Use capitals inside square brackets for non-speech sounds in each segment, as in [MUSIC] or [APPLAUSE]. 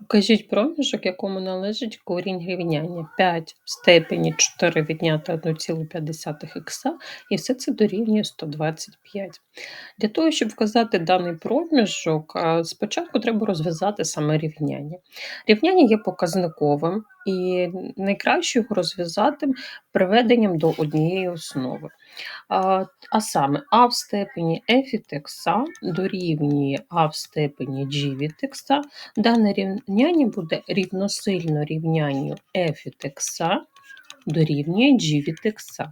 Укажіть проміжок, якому належить корінь рівняння 5 в степені 4 відняти 1,5 х, і все це дорівнює 125. Для того, щоб вказати даний проміжок, спочатку треба розв'язати саме рівняння. Рівняння є показниковим, і найкраще його розв'язати приведенням до однієї основи. А, саме а в степені x дорівнює а в степені g. Дане рівняння буде рівносильно рівнянню f дорівнює g від x.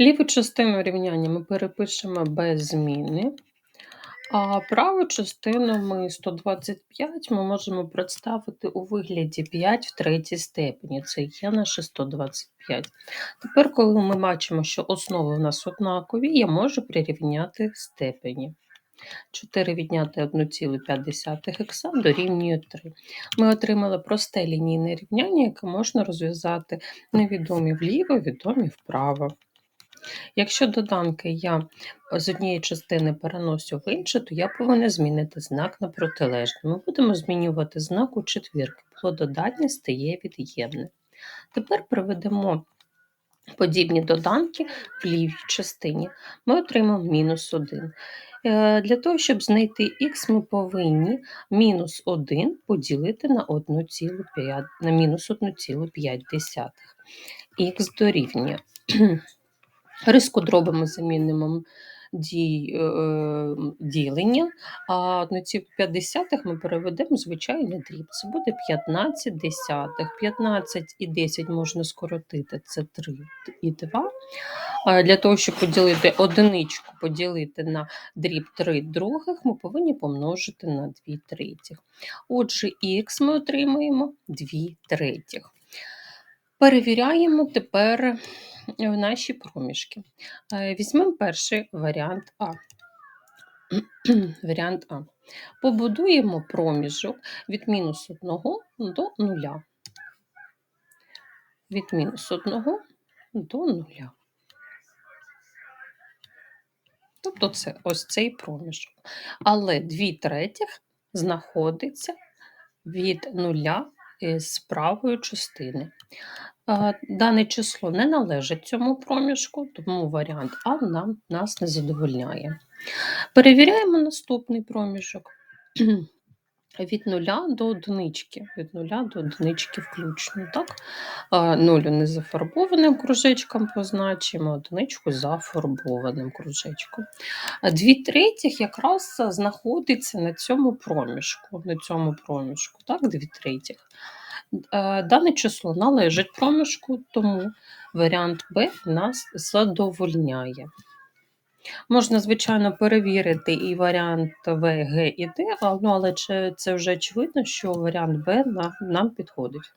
Ліву частину рівняння ми перепишемо без зміни, а праву частину ми 125 ми можемо представити у вигляді 5 в третій степені. Це є наше 125. Тепер, коли ми бачимо, що основи у нас однакові, я можу прирівняти степені. 4 відняти 1,5 х дорівнює 3. Ми отримали просте лінійне рівняння, яке можна розв'язати невідомі вліво, відомі вправо. Якщо доданки я з однієї частини переносю в іншу, то я повинна змінити знак на протилежний. Ми будемо змінювати знак у четвірки. Було додатнє стає від'ємне. Тепер проведемо подібні доданки в лівій частині. Ми отримаємо мінус 1. Е, для того, щоб знайти х, ми повинні мінус 1 поділити на 1,5, на мінус 1,5. Х дорівнює. Риску дробами замінимо дій, е, е, ділення, а 1,5 ми переведемо звичайний дріб. Це буде 15 десятих. 15 і 10 можна скоротити, це 3 і 2. А Для того, щоб поділити одиничку, поділити на дріб 3 других, ми повинні помножити на 2 третіх. Отже, х ми отримаємо 2 третіх. Перевіряємо тепер в наші проміжки. Е, візьмемо перший варіант А. [CLEARS THROAT] варіант А. Побудуємо проміжок від мінус 1 до 0. Від мінус 1 до 0. Тобто це ось цей проміжок. Але 2 третіх знаходиться від нуля е, з правої частини. Дане число не належить цьому проміжку, тому варіант А нам, нас не задовольняє. Перевіряємо наступний проміжок [CLEARS THROAT] від нуля до одинички. Від нуля до одинички включно. Так? Нулю незафарбованим кружечком позначимо, одиничку зафарбованим кружечком. Дві третіх якраз знаходиться на цьому проміжку. На цьому проміжку, так, дві третіх. Е, дане число належить проміжку, тому варіант Б нас задовольняє. Можна, звичайно, перевірити і варіант В, Г і Д, ну, але це вже очевидно, що варіант Б нам підходить.